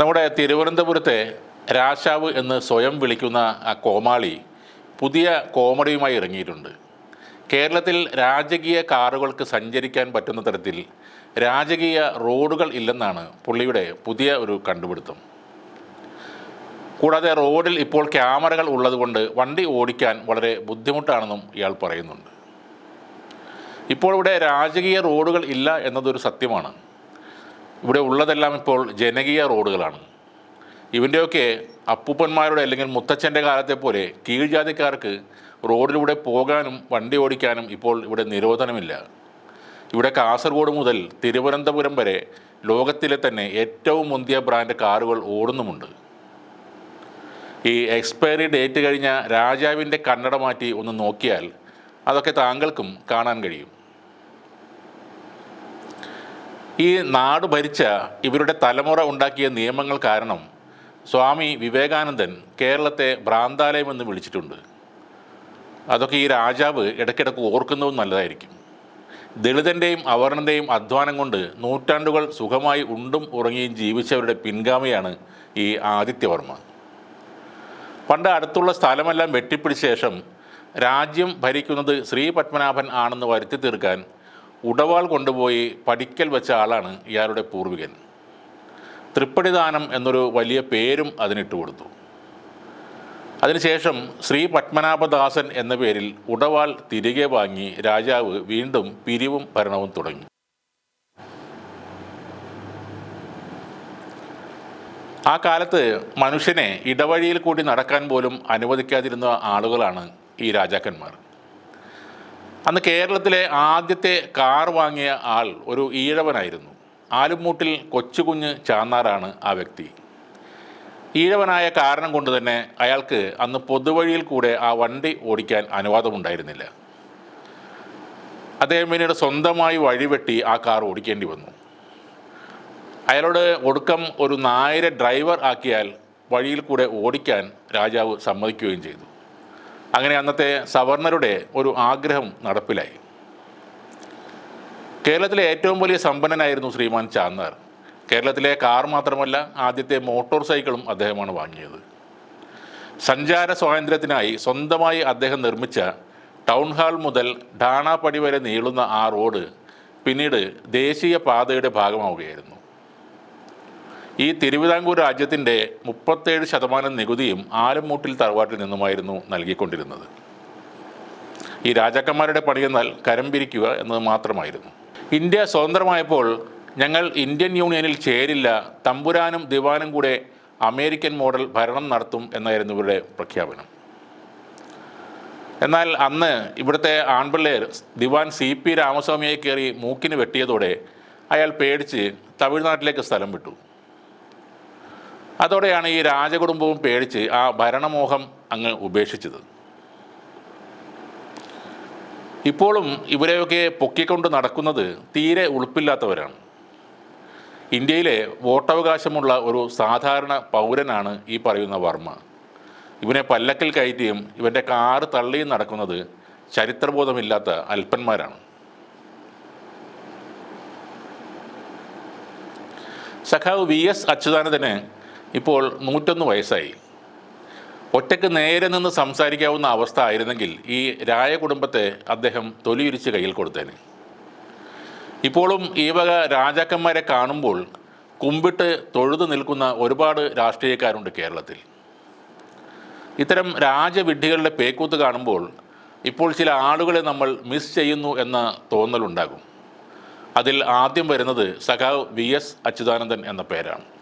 നമ്മുടെ തിരുവനന്തപുരത്തെ രാശാവ് എന്ന് സ്വയം വിളിക്കുന്ന ആ കോമാളി പുതിയ കോമഡിയുമായി ഇറങ്ങിയിട്ടുണ്ട്. കേരളത്തിൽ രാജകീയ കാറുകൾക്ക് സഞ്ചരിക്കാൻ പറ്റുന്ന തരത്തിൽ രാജകീയ റോഡുകൾ ഇല്ലെന്നാണ് പുള്ളിയുടെ പുതിയ ഒരു കണ്ടുപിടുത്തം. കൂടാതെ റോഡിൽ ഇപ്പോൾ ക്യാമറകൾ ഉള്ളതുകൊണ്ട് വണ്ടി ഓടിക്കാൻ വളരെ ബുദ്ധിമുട്ടാണെന്നും ഇയാൾ പറയുന്നുണ്ട്. ഇപ്പോൾ ഇവിടെ രാജകീയ റോഡുകൾ ഇല്ല എന്നതൊരു സത്യമാണ്. ഇവിടെ ഉള്ളതെല്ലാം ഇപ്പോൾ ജനകീയ റോഡുകളാണ്. ഇവന്റെയൊക്കെ അപ്പൂപ്പന്മാരുടെ അല്ലെങ്കിൽ മുത്തച്ഛന്റെ കാലത്തെ പോലെ കീഴ്ജാതിക്കാർക്ക് റോഡിലൂടെ പോകാനും വണ്ടി ഓടിക്കാനും ഇപ്പോൾ ഇവിടെ നിരോധനമില്ല. ഇവിടെ കാസർഗോഡ് മുതൽ തിരുവനന്തപുരം വരെ ലോകത്തിലെ തന്നെ ഏറ്റവും മുന്തിയ ബ്രാൻഡ് കാറുകൾ ഓടുന്നുമുണ്ട്. ഈ എക്സ്പയറി ഡേറ്റ് കഴിഞ്ഞ രാജാവിന്റെ കണ്ണട മാറ്റി ഒന്ന് നോക്കിയാൽ അതൊക്കെ താങ്കൾക്കും കാണാൻ കഴിയും. ഈ നാട് ഭരിച്ച ഇവരുടെ തലമുറ ഉണ്ടാക്കിയ നിയമങ്ങൾ കാരണം സ്വാമി വിവേകാനന്ദൻ കേരളത്തെ ഭ്രാന്താലയം എന്ന് വിളിച്ചിട്ടുണ്ട്. അതൊക്കെ ഈ രാജാവ് ഇടയ്ക്കിടയ്ക്ക് ഓർക്കുന്നതും നല്ലതായിരിക്കും. ദളിതന്റെയും അവർണന്റെയും അധ്വാനം കൊണ്ട് നൂറ്റാണ്ടുകൾ സുഖമായി ഉണ്ടും ഉറങ്ങിയും ജീവിച്ചവരുടെ പിൻഗാമിയാണ് ഈ ആദിത്യവർമ്മ. പണ്ട് അടുത്തുള്ള സ്ഥലമെല്ലാം വെട്ടിപ്പിടിച്ച ശേഷം രാജ്യം ഭരിക്കുന്നത് ശ്രീ പത്മനാഭൻ ആണെന്ന് വരുത്തി തീർക്കാൻ ഉടവാൾ കൊണ്ടുപോയി പഠിക്കൽ വെച്ച ആളാണ് ഇയാളുടെ പൂർവികൻ. തൃപ്പടിദാനം എന്നൊരു വലിയ പേരും അതിനിട്ട് കൊടുത്തു. അതിനുശേഷം ശ്രീ പത്മനാഭദാസൻ എന്ന പേരിൽ ഉടവാൾ തിരികെ വാങ്ങി രാജാവ് വീണ്ടും പിരിവും ഭരണവും തുടങ്ങി. ആ കാലത്ത് മനുഷ്യനെ ഇടവഴിയിൽ കൂടി നടക്കാൻ പോലും അനുവദിക്കാതിരുന്ന ആളുകളാണ് ഈ രാജാക്കന്മാർ. അന്ന് കേരളത്തിലെ ആദ്യത്തെ കാർ വാങ്ങിയ ആൾ ഒരു ഈഴവനായിരുന്നു. ആലുമൂട്ടിൽ കൊച്ചുകുഞ്ഞ് ചാന്നാറാണ് ആ വ്യക്തി. ഈഴവനായ കാരണം കൊണ്ട് തന്നെ അയാൾക്ക് അന്ന് പൊതുവഴിയിൽ കൂടെ ആ വണ്ടി ഓടിക്കാൻ അനുവാദമുണ്ടായിരുന്നില്ല. അദ്ദേഹം പിന്നീട് സ്വന്തമായി വഴിവെട്ടി ആ കാർ ഓടിക്കേണ്ടി വന്നു. അയാളോട് ഒടുക്കം ഒരു നായരെ ഡ്രൈവർ ആക്കിയാൽ വഴിയിൽ കൂടെ ഓടിക്കാൻ രാജാവ് സമ്മതിക്കുകയും ചെയ്തു. അങ്ങനെ അന്നത്തെ സവർണരുടെ ഒരു ആഗ്രഹം നടപ്പിലായി. കേരളത്തിലെ ഏറ്റവും വലിയ സമ്പന്നനായിരുന്നു ശ്രീമാൻ ചാന്നാർ. കേരളത്തിലെ കാർ മാത്രമല്ല ആദ്യത്തെ മോട്ടോർ സൈക്കിളും അദ്ദേഹമാണ് വാങ്ങിയത്. സഞ്ചാര സ്വാതന്ത്ര്യത്തിനായി സ്വന്തമായി അദ്ദേഹം നിർമ്മിച്ച ടൗൺ ഹാൾ മുതൽ ഡാണാപ്പടി വരെ നീളുന്ന ആ റോഡ് പിന്നീട് ദേശീയ പാതയുടെ ഭാഗമാവുകയായിരുന്നു. ഈ തിരുവിതാംകൂർ രാജ്യത്തിന്റെ മുപ്പത്തേഴ് ശതമാനം നികുതിയും ആലമ്മൂട്ടിൽ തറവാട്ടിൽ നിന്നുമായിരുന്നു നൽകിക്കൊണ്ടിരുന്നത്. ഈ രാജാക്കന്മാരുടെ പണിയെന്നാൽ കരം പിരിക്കുക എന്നത് മാത്രമായിരുന്നു. ഇന്ത്യ സ്വതന്ത്രമായപ്പോൾ ഞങ്ങൾ ഇന്ത്യൻ യൂണിയനിൽ ചേരില്ല തമ്പുരാനും ദിവാനും കൂടെ അമേരിക്കൻ മോഡൽ ഭരണം നടത്തും എന്നായിരുന്നു ഇവരുടെ പ്രഖ്യാപനം. എന്നാൽ അന്ന് ഇവിടുത്തെ ആൺപിള്ളേർ ദിവാൻ സി പി രാമസ്വാമിയെ കയറി മൂക്കിന് വെട്ടിയതോടെ അയാൾ പേടിച്ച് തമിഴ്നാട്ടിലേക്ക് സ്ഥലം വിട്ടു. അതോടെയാണ് ഈ രാജകുടുംബവും പേടിച്ച് ആ ഭരണമോഹം അങ്ങ് ഉപേക്ഷിച്ചത്. ഇപ്പോഴും ഇവരെയൊക്കെ പൊക്കിക്കൊണ്ട് നടക്കുന്നത് തീരെ ഉളുപ്പില്ലാത്തവരാണ്. ഇന്ത്യയിലെ വോട്ടവകാശമുള്ള ഒരു സാധാരണ പൗരനാണ് ഈ പറയുന്ന വർമ്മ. ഇവനെ പല്ലക്കിൽ കയറ്റിയും ഇവന്റെ കാറ് തള്ളിയും നടക്കുന്നത് ചരിത്രബോധമില്ലാത്ത അല്പന്മാരാണ് സഖാവ് വി എസ് അച്യുതാനന്ദന് ഇപ്പോൾ നൂറ്റൊന്ന് വയസ്സായി. ഒറ്റയ്ക്ക് നേരെ നിന്ന് സംസാരിക്കാവുന്ന അവസ്ഥ ആയിരുന്നെങ്കിൽ ഈ രായ കുടുംബത്തെ അദ്ദേഹം തൊലിയുരിച്ച് കയ്യിൽ കൊടുത്തേനെ. ഇപ്പോഴും ഈ വക രാജാക്കന്മാരെ കാണുമ്പോൾ കുമ്പിട്ട് തൊഴുതു നിൽക്കുന്ന ഒരുപാട് രാഷ്ട്രീയക്കാരുണ്ട് കേരളത്തിൽ. ഇത്തരം രാജവിഡ്ഢികളുടെ പേക്കൂത്ത് കാണുമ്പോൾ ഇപ്പോൾ ചില ആളുകളെ നമ്മൾ മിസ് ചെയ്യുന്നു എന്ന തോന്നലുണ്ടാകും. അതിൽ ആദ്യം വരുന്നത് സഖാവ് വി എസ് അച്യുതാനന്ദൻ എന്ന പേരാണ്.